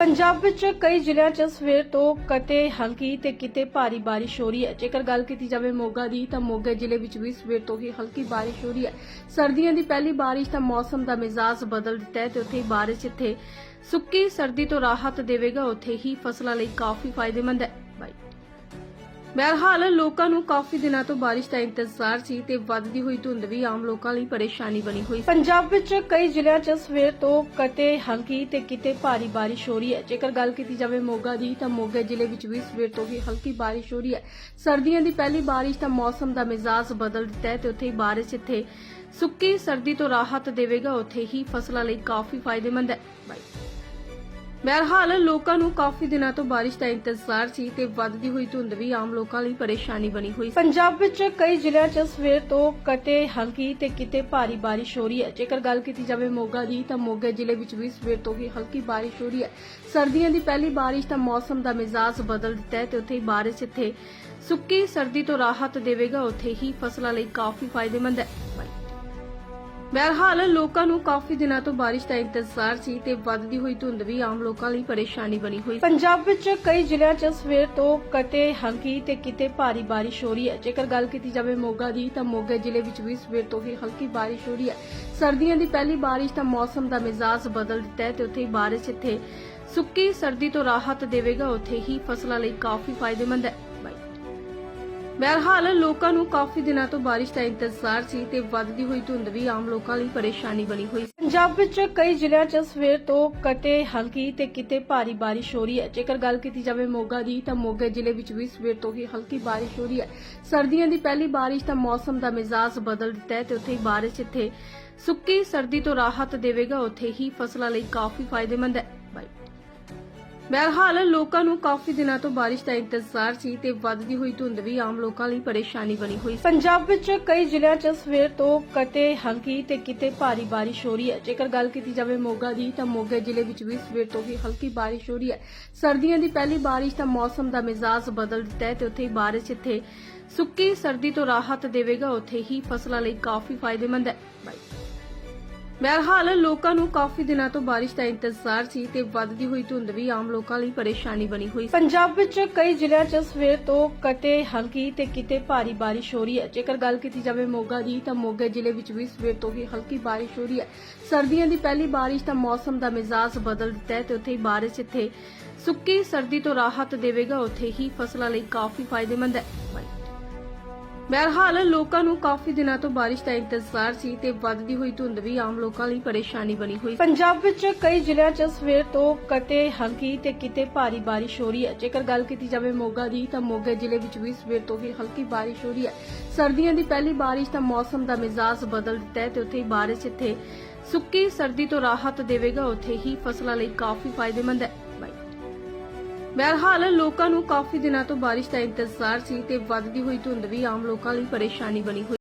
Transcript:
ਪੰਜਾਬ ਵਿੱਚ ਕਈ ਜ਼ਿਲ੍ਹਿਆਂ 'ਚ ਸਵੇਰ ਤੋਂ ਕਿਤੇ ਹਲਕੀ ਤੇ ਕਿਤੇ ਭਾਰੀ ਬਾਰਿਸ਼ ਹੋ ਰਹੀ ਹੈ। ਜੇਕਰ ਗੱਲ ਕੀਤੀ ਜਾਵੇ ਮੋਗਾ ਦੀ, ਤਾਂ ਮੋਗਾ ਜ਼ਿਲ੍ਹੇ ਵਿੱਚ ਵੀ ਸਵੇਰ ਤੋਂ ਹੀ ਹਲਕੀ ਬਾਰਿਸ਼ ਹੋ ਰਹੀ ਹੈ। ਸਰਦੀਆਂ ਦੀ ਪਹਿਲੀ ਬਾਰਿਸ਼ ਤਾਂ ਮੌਸਮ ਦਾ ਮਿਜ਼ਾਜ ਬਦਲ ਦਿੱਤਾ ਹੈ ਤੇ ਉੱਥੇ ਹੀ ਬਾਰਿਸ਼ ਇੱਥੇ ਸੁੱਕੀ ਸਰਦੀ ਤੋਂ ਰਾਹਤ ਦੇਵੇਗਾ। ਉੱਥੇ ਹੀ ਫਸਲਾਂ ਲਈ ਕਾਫੀ ਫਾਇਦੇਮੰਦ ਹੈ। ਬਾਈ। ਬਹਰਹਾਲ ਲੋਕਾਂ ਨੂੰ ਕਾਫੀ ਦਿਨਾਂ ਤੋਂ ਬਾਰਿਸ਼ ਦਾ ਇੰਤਜ਼ਾਰ ਸੀ ਤੇ ਵੱਧਦੀ ਹੋਈ ਧੁੰਦ ਵੀ ਆਮ ਲੋਕਾਂ ਲਈ ਪਰੇਸ਼ਾਨੀ ਬਣੀ ਹੋਈ ਪੰਜਾਬ ਵਿੱਚ ਕਈ ਜ਼ਿਲ੍ਹਿਆਂ 'ਚ ਸਵੇਰ ਤੋਂ ਕਿਤੇ ਹਲਕੀ ਤੇ ਕਿਤੇ ਭਾਰੀ ਬਾਰਿਸ਼ ਹੋ ਰਹੀ ਹੈ। ਜੇਕਰ ਗੱਲ ਕੀਤੀ ਜਾਵੇ ਮੋਗਾ ਦੀ, ਤਾਂ ਮੋਗਾ ਜ਼ਿਲ੍ਹੇ ਵਿੱਚ ਵੀ ਸਵੇਰ ਤੋਂ ਹੀ ਹਲਕੀ ਬਾਰਿਸ਼ ਹੋ ਰਹੀ ਹੈ। ਸਰਦੀਆਂ ਦੀ ਪਹਿਲੀ ਬਾਰਿਸ਼ ਤਾਂ ਮੌਸਮ ਦਾ ਮਿਜ਼ਾਜ ਬਦਲ ਦਿੱਤਾ ਹੈ ਤੇ ਉੱਥੇ ਹੀ ਬਾਰਿਸ਼ ਇੱਥੇ ਸੁੱਕੀ ਸਰਦੀ ਤੋਂ ਰਾਹਤ ਦੇਵੇਗਾ। ਉੱਥੇ ਹੀ ਫਸਲਾਂ ਲਈ ਕਾਫੀ ਫਾਇਦੇਮੰਦ ਹੈ। ਬਾਈ ਬਹਿਰਹਾਲ ਲੋਕਾਂ ਨੂੰ ਕਾਫੀ ਦਿਨਾਂ ਤੋਂ ਬਾਰਿਸ਼ ਦਾ ਇੰਤਜ਼ਾਰ ਸੀ ਤੇ ਵੱਧਦੀ ਹੋਈ ਧੁੰਦ ਵੀ ਆਮ ਲੋਕਾਂ ਲਈ ਪਰੇਸ਼ਾਨੀ ਬਣੀ ਹੋਈ ਪੰਜਾਬ ਵਿੱਚ ਕਈ ਜ਼ਿਲ੍ਹਿਆਂ 'ਚ ਸਵੇਰ ਤੋਂ ਕਿਤੇ ਹਲਕੀ ਤੇ ਕਿਤੇ ਭਾਰੀ ਬਾਰਿਸ਼ ਹੋ ਰਹੀ ਹੈ। ਜੇਕਰ ਗੱਲ ਕੀਤੀ ਜਾਵੇ ਮੋਗਾ ਦੀ, ਤਾਂ ਮੋਗਾ ਜ਼ਿਲ੍ਹੇ ਵਿੱਚ ਵੀ ਸਵੇਰ ਤੋਂ ਹੀ ਹਲਕੀ ਬਾਰਿਸ਼ ਹੋ ਰਹੀ ਹੈ। ਸਰਦੀਆਂ ਦੀ ਪਹਿਲੀ ਬਾਰਿਸ਼ ਤਾਂ ਮੌਸਮ ਦਾ ਮਿਜ਼ਾਜ ਬਦਲ ਦਿੱਤਾ ਹੈ ਤੇ ਉੱਥੇ ਹੀ ਬਾਰਿਸ਼ ਇੱਥੇ ਸੁੱਕੀ ਸਰਦੀ ਤੋਂ ਰਾਹਤ ਦੇਵੇਗਾ। ਉੱਥੇ ਹੀ ਫਸਲਾਂ ਲਈ ਕਾਫੀ ਫਾਇਦੇਮੰਦ ਹੈ। ਬਹਿਰਹਾਲ ਲੋਕਾਂ ਨੂੰ ਕਾਫੀ ਦਿਨਾਂ ਤੋਂ ਬਾਰਿਸ਼ ਦਾ ਇੰਤਜ਼ਾਰ ਸੀ ਤੇ ਵੱਧਦੀ ਹੋਈ ਧੁੰਦ ਵੀ ਆਮ ਲੋਕਾਂ ਲਈ ਪਰੇਸ਼ਾਨੀ ਬਣੀ ਹੋਈ। ਪੰਜਾਬ ਵਿੱਚ ਕਈ ਜ਼ਿਲ੍ਹਿਆਂ 'ਚ ਸਵੇਰ ਤੋਂ ਕਿਤੇ ਹਲਕੀ ਤੇ ਕਿਤੇ ਭਾਰੀ ਬਾਰਿਸ਼ ਹੋ ਰਹੀ ਹੈ। ਜੇਕਰ ਗੱਲ ਕੀਤੀ ਜਾਵੇ ਮੋਗਾ ਦੀ, ਤਾਂ ਮੋਗੇ ਜ਼ਿਲ੍ਹੇ ਵਿੱਚ ਵੀ ਸਵੇਰ ਤੋਂ ਹੀ ਹਲਕੀ ਬਾਰਿਸ਼ ਹੋ ਰਹੀ ਹੈ। ਸਰਦੀਆਂ ਦੀ ਪਹਿਲੀ ਬਾਰਿਸ਼ ਤਾਂ ਮੌਸਮ ਦਾ ਮਿਜ਼ਾਜ ਬਦਲ ਦਿੱਤਾ ਹੈ ਤੇ ਉੱਥੇ ਹੀ ਬਾਰਿਸ਼ ਇੱਥੇ ਸੁੱਕੀ ਸਰਦੀ ਤੋਂ ਰਾਹਤ ਦੇਵੇਗਾ। ਉੱਥੇ ਹੀ ਫਸਲਾਂ ਲਈ ਕਾਫੀ ਫਾਇਦੇਮੰਦ ਹੈ। ਬਹਰਹਾਲ ਲੋਕਾਂ ਨੂੰ ਕਾਫੀ ਦਿਨਾਂ ਤੋਂ ਬਾਰਿਸ਼ ਦਾ ਇੰਤਜ਼ਾਰ ਸੀ ਤੇ ਵੱਧਦੀ ਹੋਈ ਧੁੰਦ ਵੀ ਆਮ ਲੋਕਾਂ ਲਈ ਪਰੇਸ਼ਾਨੀ ਬਣੀ ਹੋਈ ਪੰਜਾਬ ਵਿੱਚ ਕਈ ਜ਼ਿਲ੍ਹਿਆਂ 'ਚ ਸਵੇਰ ਤੋਂ ਕਿਤੇ ਹਲਕੀ ਤੇ ਕਿਤੇ ਭਾਰੀ ਬਾਰਿਸ਼ ਹੋ ਰਹੀ ਹੈ। ਜੇਕਰ ਗੱਲ ਕੀਤੀ ਜਾਵੇ ਮੋਗਾ ਦੀ, ਤਾਂ ਮੋਗਾ ਜ਼ਿਲ੍ਹੇ ਵਿੱਚ ਵੀ ਸਵੇਰ ਤੋਂ ਹੀ ਹਲਕੀ ਬਾਰਿਸ਼ ਹੋ ਰਹੀ ਹੈ। ਸਰਦੀਆਂ ਦੀ ਪਹਿਲੀ ਬਾਰਿਸ਼ ਤਾਂ ਮੌਸਮ ਦਾ ਮਿਜ਼ਾਜ ਬਦਲ ਦਿੱਤਾ ਹੈ ਤੇ ਉੱਥੇ ਹੀ ਬਾਰਿਸ਼ ਇੱਥੇ ਸੁੱਕੀ ਸਰਦੀ ਤੋਂ ਰਾਹਤ ਦੇਵੇਗਾ। ਉੱਥੇ ਹੀ ਫਸਲਾਂ ਲਈ ਕਾਫੀ ਫਾਇਦੇਮੰਦ ਹੈ। ਬਾਈ। ਬਹਰਹਾਲ ਲੋਕਾਂ ਨੂੰ ਕਾਫੀ ਦਿਨਾਂ ਤੋਂ ਬਾਰਿਸ਼ ਦਾ ਇੰਤਜ਼ਾਰ ਸੀ ਤੇ ਵੱਧਦੀ ਹੋਈ ਧੁੰਦ ਵੀ ਆਮ ਲੋਕਾਂ ਲਈ ਪਰੇਸ਼ਾਨੀ ਬਣੀ ਹੋਈ ਪੰਜਾਬ ਵਿੱਚ ਕਈ ਜ਼ਿਲ੍ਹਿਆਂ 'ਚ ਸਵੇਰ ਤੋਂ ਕਿਤੇ ਹਲਕੀ ਤੇ ਕਿਤੇ ਭਾਰੀ ਬਾਰਿਸ਼ ਹੋ ਰਹੀ ਹੈ। ਜੇਕਰ ਗੱਲ ਕੀਤੀ ਜਾਵੇ ਮੋਗਾ ਦੀ, ਤਾਂ ਮੋਗਾ ਜ਼ਿਲ੍ਹੇ ਵਿੱਚ ਵੀ ਸਵੇਰ ਤੋਂ ਹੀ ਹਲਕੀ ਬਾਰਿਸ਼ ਹੋ ਰਹੀ ਹੈ। ਸਰਦੀਆਂ ਦੀ ਪਹਿਲੀ ਬਾਰਿਸ਼ ਤਾਂ ਮੌਸਮ ਦਾ ਮਿਜ਼ਾਜ ਬਦਲ ਦਿੱਤਾ ਹੈ ਤੇ ਉੱਥੇ ਹੀ ਬਾਰਿਸ਼ ਇੱਥੇ ਸੁੱਕੀ ਸਰਦੀ ਤੋਂ ਰਾਹਤ ਦੇਵੇਗਾ। ਉੱਥੇ ਹੀ ਫਸਲਾਂ ਲਈ ਕਾਫੀ ਫਾਇਦੇਮੰਦ ਹੈ। ਬਾਈ ਬਹਰਹਾਲ ਲੋਕਾਂ ਨੂੰ ਕਾਫੀ ਦਿਨਾਂ ਤੋਂ ਬਾਰਿਸ਼ ਦਾ ਇੰਤਜ਼ਾਰ ਸੀ ਤੇ ਵੱਧਦੀ ਹੋਈ ਧੁੰਦ ਵੀ ਆਮ ਲੋਕਾਂ ਲਈ ਪਰੇਸ਼ਾਨੀ ਬਣੀ ਹੋਈ ਪੰਜਾਬ ਵਿੱਚ ਕਈ ਜ਼ਿਲ੍ਹਿਆਂ 'ਚ ਸਵੇਰ ਤੋਂ ਕਿਤੇ ਹਲਕੀ ਤੇ ਕਿਤੇ ਭਾਰੀ ਬਾਰਿਸ਼ ਹੋ ਰਹੀ ਹੈ। ਜੇਕਰ ਗੱਲ ਕੀਤੀ ਜਾਵੇ ਮੋਗਾ ਦੀ, ਤਾਂ ਮੋਗਾ ਜ਼ਿਲ੍ਹੇ ਵਿੱਚ ਵੀ ਸਵੇਰ ਤੋਂ ਹੀ ਹਲਕੀ ਬਾਰਿਸ਼ ਹੋ ਰਹੀ ਹੈ। ਸਰਦੀਆਂ ਦੀ ਪਹਿਲੀ ਬਾਰਿਸ਼ ਤਾਂ ਮੌਸਮ ਦਾ ਮਿਜ਼ਾਜ ਬਦਲ ਦਿੱਤਾ ਹੈ ਤੇ ਉੱਥੇ ਹੀ ਬਾਰਿਸ਼ ਇੱਥੇ ਸੁੱਕੀ ਸਰਦੀ ਤੋਂ ਰਾਹਤ ਦੇਵੇਗਾ। ਉੱਥੇ ਹੀ ਫਸਲਾਂ ਲਈ ਕਾਫੀ ਫਾਇਦੇਮੰਦ ਹੈ। ਬਹਰਹਾਲ ਲੋਕਾਂ ਨੂੰ ਕਾਫੀ ਦਿਨਾਂ ਤੋਂ ਬਾਰਿਸ਼ ਦਾ ਇੰਤਜ਼ਾਰ ਸੀ ਤੇ ਵੱਧਦੀ ਹੋਈ ਧੁੰਦ ਵੀ ਆਮ ਲੋਕਾਂ ਲਈ ਪਰੇਸ਼ਾਨੀ ਬਣੀ ਹੋਈ ਪੰਜਾਬ ਵਿੱਚ ਕਈ ਜ਼ਿਲ੍ਹਿਆਂ 'ਚ ਸਵੇਰ ਤੋਂ ਕਿਤੇ ਹਲਕੀ ਤੇ ਕਿਤੇ ਭਾਰੀ ਬਾਰਿਸ਼ ਹੋ ਰਹੀ ਹੈ। ਜੇਕਰ ਗੱਲ ਕੀਤੀ ਜਾਵੇ ਮੋਗਾ ਦੀ, ਤਾਂ ਮੋਗਾ ਜ਼ਿਲ੍ਹੇ ਵਿੱਚ ਵੀ ਸਵੇਰ ਤੋਂ ਹੀ ਹਲਕੀ ਬਾਰਿਸ਼ ਹੋ ਰਹੀ ਹੈ। ਸਰਦੀਆਂ ਦੀ ਪਹਿਲੀ ਬਾਰਿਸ਼ ਤਾਂ ਮੌਸਮ ਦਾ ਮਿਜ਼ਾਜ ਬਦਲ ਦਿੱਤਾ ਹੈ ਤੇ ਉੱਥੇ ਹੀ ਬਾਰਿਸ਼ ਇੱਥੇ ਸੁੱਕੀ ਸਰਦੀ ਤੋਂ ਰਾਹਤ ਦੇਵੇਗਾ। ਉੱਥੇ ਹੀ ਫਸਲਾਂ ਲਈ ਕਾਫੀ ਫਾਇਦੇਮੰਦ ਹੈ। ਬਹਿਰਹਾਲ ਲੋਕਾਂ ਨੂੰ ਕਾਫੀ ਦਿਨਾਂ ਤੋਂ ਬਾਰਿਸ਼ ਦਾ ਇੰਤਜ਼ਾਰ ਸੀ ਤੇ ਵੱਧਦੀ ਹੋਈ ਧੁੰਦ ਵੀ ਆਮ ਲੋਕਾਂ ਲਈ ਪਰੇਸ਼ਾਨੀ ਬਣੀ ਹੋਈ